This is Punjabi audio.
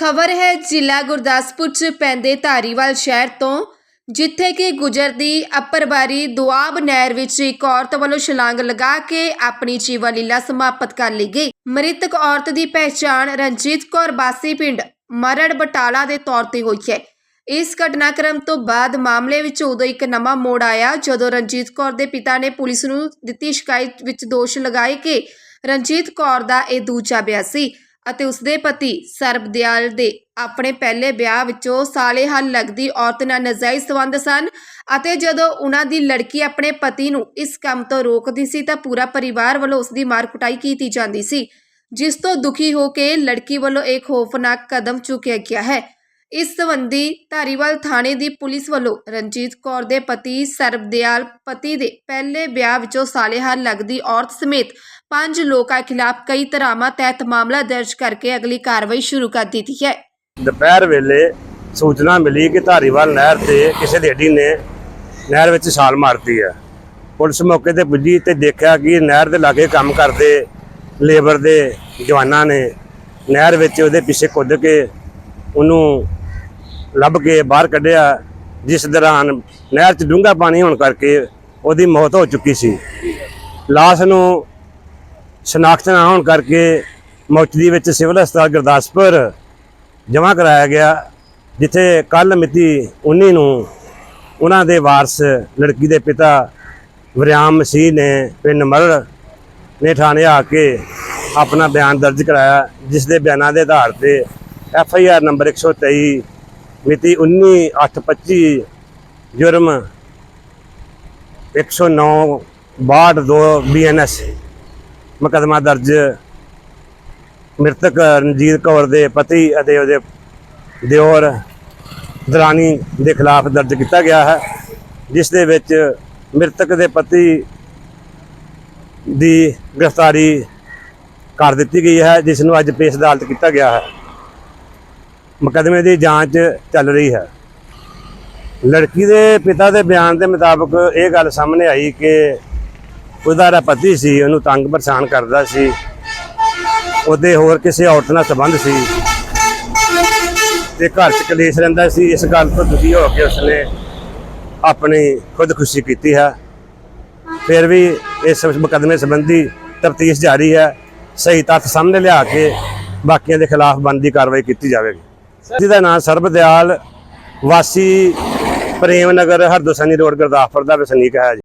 ਖਬਰ ਹੈ, ਜ਼ਿਲ੍ਹਾ ਗੁਰਦਾਸਪੁਰ ਚ ਪੈਂਦੇ ਧਾਰੀਵਾਲ ਸ਼ਹਿਰ ਤੋਂ, ਜਿੱਥੇ ਕਿ ਗੁਜਰਦੀ ਅਪਰਬਾਰੀ ਦੁਆਬ ਨਹਿਰ ਵਿੱਚ ਇੱਕ ਔਰਤ ਵੱਲੋਂ ਛਲਾਂਗ ਲਗਾ ਕੇ ਆਪਣੀ ਜੀਵਨ ਲੀਲਾ ਸਮਾਪਤ ਕਰ ਲਈ ਗਈ। ਮ੍ਰਿਤਕ ਔਰਤ ਦੀ ਪਹਿਚਾਣ ਰਣਜੀਤ ਕੌਰ ਬਾਸੀ ਪਿੰਡ ਮਰੜ ਬਟਾਲਾ ਦੇ ਤੌਰ ਤੇ ਹੋਈ ਹੈ। ਇਸ ਘਟਨਾਕ੍ਰਮ ਤੋਂ ਬਾਅਦ ਮਾਮਲੇ ਵਿੱਚ ਉਦੋਂ ਇੱਕ ਨਵਾਂ ਮੋੜ ਆਇਆ, ਜਦੋਂ ਰਣਜੀਤ ਕੌਰ ਦੇ ਪਿਤਾ ਨੇ ਪੁਲਿਸ ਨੂੰ ਦਿੱਤੀ ਸ਼ਿਕਾਇਤ ਵਿੱਚ ਦੋਸ਼ ਲਗਾਏ ਕਿ ਰਣਜੀਤ ਕੌਰ ਦਾ ਇਹ ਦੂਜਾ ਵਿਆਹ ਸੀ। ਅਤੇ ਉਸਦੇ ਪਤੀ ਸਰਬਦਿਆਲ ਦੇ ਆਪਣੇ ਪਹਿਲੇ ਵਿਆਹ ਵਿੱਚੋਂ ਸਾਲੇ ਹੱਲ ਲੱਗਦੀ ਔਰਤ ਨਾਲ ਨਜਾਇਜ਼ ਸੰਬੰਧ ਸਨ ਅਤੇ ਜਦੋਂ ਉਹਨਾਂ ਦੀ ਲੜਕੀ ਆਪਣੇ ਪਤੀ ਨੂੰ ਇਸ ਕੰਮ ਤੋਂ ਰੋਕਦੀ ਸੀ ਤਾਂ ਪੂਰਾ ਪਰਿਵਾਰ ਵੱਲੋਂ ਉਸਦੀ ਮਾਰ ਕੁਟਾਈ ਕੀਤੀ ਜਾਂਦੀ ਸੀ, ਜਿਸ ਤੋਂ ਦੁਖੀ ਹੋ ਕੇ ਲੜਕੀ ਵੱਲੋਂ ਇੱਕ ਖੌਫਨਾਕ ਕਦਮ ਚੁੱਕਿਆ ਗਿਆ ਹੈ। ਇਸ ਸਬੰਧੀ ਧਾਰੀਵਾਲ ਥਾਣੇ ਦੀ ਪੁਲਿਸ ਵੱਲੋਂ ਰਣਜੀਤ ਕੌਰ ਦੇ ਪਤੀ ਸਰਬਦਿਆਲ ਪਤੀ ਦੇ ਪਹਿਲੇ ਵਿਆਹ ਵਿੱਚੋਂ ਸਾਲੇਹਾਰ ਲੱਗਦੀ ਔਰਤ ਸਮੇਤ ਪੰਜ ਲੋਕਾਂ ਖਿਲਾਫ ਕਈ ਧਾਰਾਵਾਂ ਤਹਿਤ ਮਾਮਲਾ ਦਰਜ ਕਰਕੇ ਅਗਲੀ ਕਾਰਵਾਈ ਸ਼ੁਰੂ ਕਰ ਦਿੱਤੀ ਹੈ। ਦੁਪਹਿਰ ਵੇਲੇ ਸੂਚਨਾ ਮਿਲੀ ਕਿ ਧਾਰੀਵਾਲ ਨਹਿਰ ਤੇ ਕਿਸੇ ਦੇਡੀ ਨੇ ਨਹਿਰ ਵਿੱਚ ਛਾਲ ਮਾਰਤੀ ਹੈ। ਪੁਲਿਸ ਮੌਕੇ ਤੇ ਪੁੱਜੀ ਤੇ ਦੇਖਿਆ ਕਿ ਨਹਿਰ ਦੇ ਲਾਗੇ ਕੰਮ ਕਰਦੇ ਲੇਬਰ ਦੇ ਜਵਾਨਾਂ ਨੇ ਨਹਿਰ ਵਿੱਚ ਉਹਦੇ ਪਿੱਛੇ ਕੁੱਦ ਕੇ ਉਹਨੂੰ ਲੱਭ ਕੇ ਬਾਹਰ ਕੱਢਿਆ, ਜਿਸ ਦੌਰਾਨ ਨਹਿਰ 'ਚ ਡੂੰਘਾ ਪਾਣੀ ਹੋਣ ਕਰਕੇ ਉਹਦੀ ਮੌਤ ਹੋ ਚੁੱਕੀ ਸੀ। ਲਾਸ਼ ਨੂੰ ਸ਼ਨਾਖਤ ਨਾ ਹੋਣ ਕਰਕੇ ਮੌਚਰੀ ਵਿੱਚ ਸਿਵਲ ਹਸਪਤਾਲ ਗੁਰਦਾਸਪੁਰ ਜਮ੍ਹਾਂ ਕਰਾਇਆ ਗਿਆ, ਜਿੱਥੇ ਕੱਲ ਮਿਤੀ 19 ਨੂੰ ਉਹਨਾਂ ਦੇ ਵਾਰਸ ਲੜਕੀ ਦੇ ਪਿਤਾ ਵਰਿਆਮ ਮਸੀਹ ਨੇ ਪਿੰਡ ਮਰੜ ਨੇ ਥਾਣੇ ਆ ਕੇ ਆਪਣਾ ਬਿਆਨ ਦਰਜ ਕਰਾਇਆ, ਜਿਸ ਦੇ ਬਿਆਨਾਂ ਦੇ ਆਧਾਰ ਤੇ ਐਫ ਆਈ ਆਰ ਨੰਬਰ 123 ਮਿਤੀ 19/8/25 ਜੁਰਮ 109 62 ਬੀਐਨਐਸ ਮੁਕੱਦਮਾ ਦਰਜ। ਮ੍ਰਿਤਕ ਰਣਜੀਤ ਕੌਰ ਦੇ ਪਤੀ ਅਤੇ ਉਹਦੇ ਦਿਓਰ ਦਰਾਨੀ ਦੇ ਖਿਲਾਫ ਦਰਜ ਕੀਤਾ ਗਿਆ ਹੈ, ਜਿਸ ਦੇ ਵਿੱਚ ਮ੍ਰਿਤਕ ਦੇ ਪਤੀ ਦੀ ਗ੍ਰਿਫਤਾਰੀ ਕਰ ਦਿੱਤੀ ਗਈ ਹੈ, ਜਿਸ ਨੂੰ ਅੱਜ ਪੇਸ਼ ਅਦਾਲਤ ਕੀਤਾ ਗਿਆ ਹੈ। ਮੁਕੱਦਮੇ ਦੀ ਜਾਂਚ ਚੱਲ ਰਹੀ ਹੈ। ਲੜਕੀ ਦੇ ਪਿਤਾ ਦੇ ਬਿਆਨ ਦੇ ਮੁਤਾਬਕ ਇਹ ਗੱਲ ਸਾਹਮਣੇ ਆਈ ਕਿ ਉਹਦਾ ਜਿਹੜਾ ਪਤੀ ਸੀ, ਉਹਨੂੰ ਤੰਗ ਪਰੇਸ਼ਾਨ ਕਰਦਾ ਸੀ। ਉਹਦੇ ਹੋਰ ਕਿਸੇ ਔਰਤ ਨਾਲ ਸੰਬੰਧ ਸੀ। ਤੇ ਘਰ 'ਚ ਕਲੇਸ਼ ਰਹਿੰਦਾ ਸੀ। ਇਸ ਗੱਲ ਤੋਂ ਦੁਖੀ ਹੋ ਕੇ ਉਸਨੇ ਆਪਣੀ ਖੁਦਕੁਸ਼ੀ ਕੀਤੀ ਹੈ। ਫਿਰ ਵੀ ਇਸ ਮੁਕੱਦਮੇ ਸੰਬੰਧੀ ਤਫਤੀਸ਼ ਜਾਰੀ ਹੈ। ਸਹੀ ਤੱਥ ਸਾਹਮਣੇ ਲਿਆ ਕੇ ਬਾਕੀਆਂ ਦੇ ਖਿਲਾਫ ਬਣਦੀ ਕਾਰਵਾਈ ਕੀਤੀ ਜਾਵੇਗੀ। ਜਿਹਦਾ ਨਾਮ ਸਰਬਦਿਆਲ ਵਾਸੀ ਪ੍ਰੇਮ ਨਗਰ ਹਰਦੋਸਨੀ ਰੋਡ ਗੁਰਦਾਸਪੁਰ ਦਾ ਵਸਨੀਕ ਹੈ ਜੀ।